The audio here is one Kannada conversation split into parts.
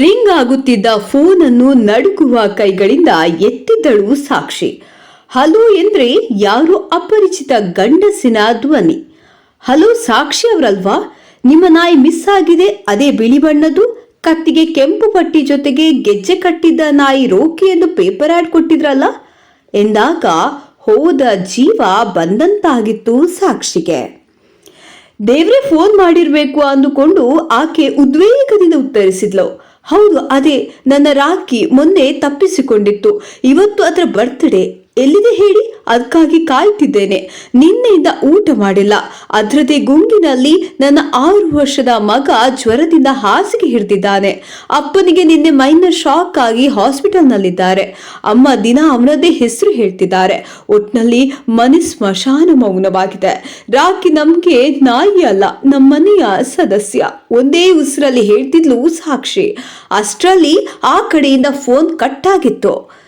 ರಿಂಗ್ ಆಗುತ್ತಿದ್ದ ಫೋನನ್ನು ನಡುಕುವ ಕೈಗಳಿಂದ ಎತ್ತಿದ್ದಳು ಸಾಕ್ಷಿ. ಹಲೋ ಎಂದ್ರೆ ಯಾರೋ ಅಪರಿಚಿತ ಗಂಡಸಿನ ಧ್ವನಿ. ಹಲೋ ಸಾಕ್ಷಿ ಅವರಲ್ವಾ? ನಿಮ್ಮ ನಾಯಿ ಮಿಸ್ ಆಗಿದೆ, ಅದೇ ಬಿಳಿ ಬಣ್ಣದ್ದು? ಕತ್ತಿಗೆ ಕೆಂಪು ಪಟ್ಟಿ ಜೊತೆಗೆ ಗೆಜ್ಜೆ ಕಟ್ಟಿದ್ದ ನಾಯಿ ರೋಕಿ ಎಂದು ಪೇಪರ್ ಆಡ್ ಕೊಟ್ಟಿದ್ರಲ್ಲ? ಎಂದಾಗ ಹೋದ ಜೀವ ಬಂದಂತಾಗಿತ್ತು ಸಾಕ್ಷಿಗೆ. ದೇವ್ರೆ ಫೋನ್ ಮಾಡಿರ್ಬೇಕು ಅಂದುಕೊಂಡು ಆಕೆ ಉದ್ವೇಗದಿಂದ ಉತ್ತರಿಸಿದ್ಲು. ಹೌದು ಅದೇ ನನ್ನ ರಾಖಿ ಮೊನ್ನೆ ತಪ್ಪಿಸಿಕೊಂಡಿತ್ತು. ಇವತ್ತು ಅದರ ಬರ್ತ್ಡೇ ಎಲ್ಲಿದೆ ಹೇಳಿ? ಅದಕ್ಕಾಗಿ ಕಾಯ್ತಿದ್ದೇನೆ ನಿನ್ನೆಯಿಂದ ಊಟ ಮಾಡಿಲ್ಲ. ಅದರದೇ ಗುಂಗಿನಲ್ಲಿ ನನ್ನ ಆರು ವರ್ಷದ ಮಗ ಜ್ವರದಿಂದ ಹಾಸಿಗೆ ಹಿಡಿದಿದ್ದಾನೆ. ಅಪ್ಪನಿಗೆ ನಿನ್ನೆ ಮೈನರ್ ಶಾಕ್ ಆಗಿ ಹಾಸ್ಪಿಟಲ್ನಲ್ಲಿದ್ದಾರೆ. ಅಮ್ಮ ದಿನ ಅವನದೇ ಹೆಸರು ಹೇಳ್ತಿದ್ದಾರೆ. ಒಟ್ನಲ್ಲಿ ಮನೆ ಸ್ಮಶಾನ ಮೌನವಾಗಿದೆ. ರಾಕಿ ನಮ್ಗೆ ನಾಯಿ ಅಲ್ಲ ನಮ್ಮನೆಯ ಸದಸ್ಯ. ಒಂದೇ ಉಸಿರಲ್ಲಿ ಹೇಳ್ತಿದ್ಲು ಸಾಕ್ಷಿ. ಅಷ್ಟರಲ್ಲಿ ಆ ಕಡೆಯಿಂದ ಫೋನ್ ಕಟ್ ಆಗಿತ್ತು.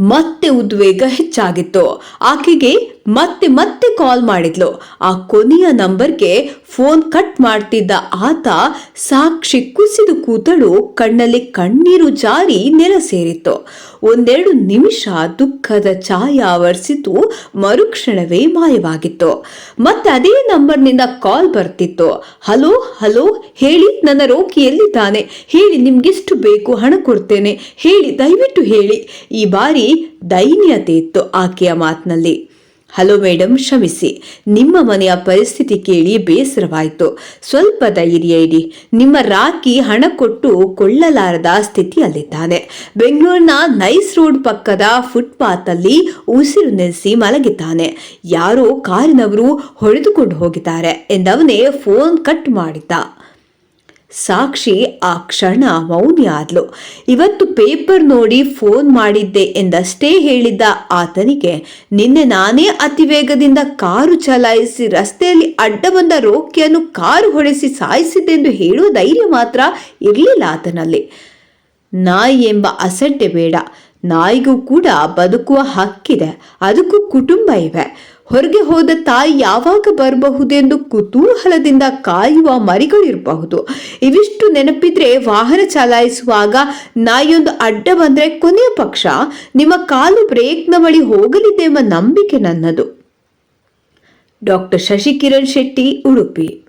ಮತ್ತೆ ಉದ್ವೇಗ ಹೆಚ್ಚಾಗಿತ್ತು. ಆಕೆಗೆ ಮತ್ತೆ ಮತ್ತೆ ಕಾಲ್ ಮಾಡಿದ್ಲು. ಆ ಕೊನೆಯ ನಂಬರ್ಗೆ ಫೋನ್ ಕಟ್ ಮಾಡ್ತಿದ್ದ ಆತ ಸಾಕ್ಷಿ ಕುಸಿದು ಕೂತಳು, ಕಣ್ಣಲ್ಲಿ ಕಣ್ಣೀರು ಜಾರಿ ನೆಲ ಸೇರಿತ್ತು. ಒಂದೆರಡು ನಿಮಿಷ ದುಃಖದ ಛಾಯ ಆವರಿಸಿತು, ಮರುಕ್ಷಣವೇ ಮಾಯವಾಗಿತ್ತು. ಮತ್ತೆ ಅದೇ ನಂಬರ್ನಿಂದ ಕಾಲ್ ಬರ್ತಿತ್ತು. ಹಲೋ ಹಲೋ, ಹೇಳಿ, ನನ್ನ ರೋಗಿ ಎಲ್ಲಿದ್ದಾನೆ? ಹೇಳಿ, ನಿಮ್ಗೆಷ್ಟು ಬೇಕು? ಹಣ ಕೊಡ್ತೇನೆ. ಹೇಳಿ, ದಯವಿಟ್ಟು ಹೇಳಿ. ಈ ಬಾರಿ ದೈನ್ಯತೆ ಇತ್ತು ಆಕೆಯ ಮಾತಿನಲ್ಲಿ. ಹಲೋ ಮೇಡಮ್ ಕ್ಷಮಿಸಿ. ನಿಮ್ಮ ಮನೆಯ ಪರಿಸ್ಥಿತಿ ಕೇಳಿ ಬೇಸರವಾಯಿತು. ಸ್ವಲ್ಪ ಧೈರ್ಯ ಇಡಿ. ನಿಮ್ಮ ರಾಕಿ ಹಣ ಕೊಟ್ಟು ಕೊಳ್ಳಲಾರದ ಸ್ಥಿತಿಯಲ್ಲಿದ್ದಾನೆ. ಬೆಂಗಳೂರಿನ ನೈಸ್ ರೋಡ್ ಪಕ್ಕದ ಫುಟ್ಪಾತ್ ಅಲ್ಲಿ ಉಸಿರು ನೆಲೆಸಿ ಮಲಗಿದ್ದಾನೆ. ಯಾರೋ ಕಾರಿನವರು ಹೊಡೆದುಕೊಂಡು ಹೋಗಿದ್ದಾರೆ ಎಂದವನೇ ಫೋನ್ ಕಟ್ ಮಾಡಿದ್ದ. ಸಾಕ್ಷಿ ಆ ಕ್ಷಣ ಮೌನಿ ಆದ್ಲು. ಇವತ್ತು ಪೇಪರ್ ನೋಡಿ ಫೋನ್ ಮಾಡಿದ್ದೆ ಎಂದಷ್ಟೇ ಹೇಳಿದ್ದ ಆತನಿಗೆ, ನಿನ್ನೆ ನಾನೇ ಅತಿ ವೇಗದಿಂದ ಕಾರು ಚಲಾಯಿಸಿ ರಸ್ತೆಯಲ್ಲಿ ಅಡ್ಡ ಬಂದ ರೋಕಿಯನ್ನು ಕಾರು ಹೊಡೆಸಿ ಸಾಯಿಸಿದ್ದೆಂದು ಹೇಳುವ ಧೈರ್ಯ ಮಾತ್ರ ಇರಲಿಲ್ಲ ಆತನಲ್ಲಿ. ನಾಯಿ ಎಂಬ ಅಸಡ್ಡೆ ಬೇಡ. ನಾಯಿಗೂ ಕೂಡ ಬದುಕುವ ಹಕ್ಕಿದೆ. ಅದಕ್ಕೂ ಕುಟುಂಬ ಇವೆ. ಹೊರಗೆ ಹೋದ ತಾಯಿ ಯಾವಾಗ ಬರಬಹುದೆಂದು ಕುತೂಹಲದಿಂದ ಕಾಯುವ ಮರಿಗಳಿರಬಹುದು. ಇವಿಷ್ಟು ನೆನಪಿದ್ರೆ ವಾಹನ ಚಲಾಯಿಸುವಾಗ ನಾಯಿಯೊಂದು ಅಡ್ಡ ಬಂದ್ರೆ ಕೊನೆಯ ಪಕ್ಷ, ನಿಮ್ಮ ಕಾಲು ಬ್ರೇಕ್ನ ಬಳಿ ಹೋಗಲಿದೆ ಎಂಬ ನಂಬಿಕೆ ನನ್ನದು. ಡಾಕ್ಟರ್ ಶಶಿಕಿರಣ್ ಶೆಟ್ಟಿ ಉಡುಪಿ.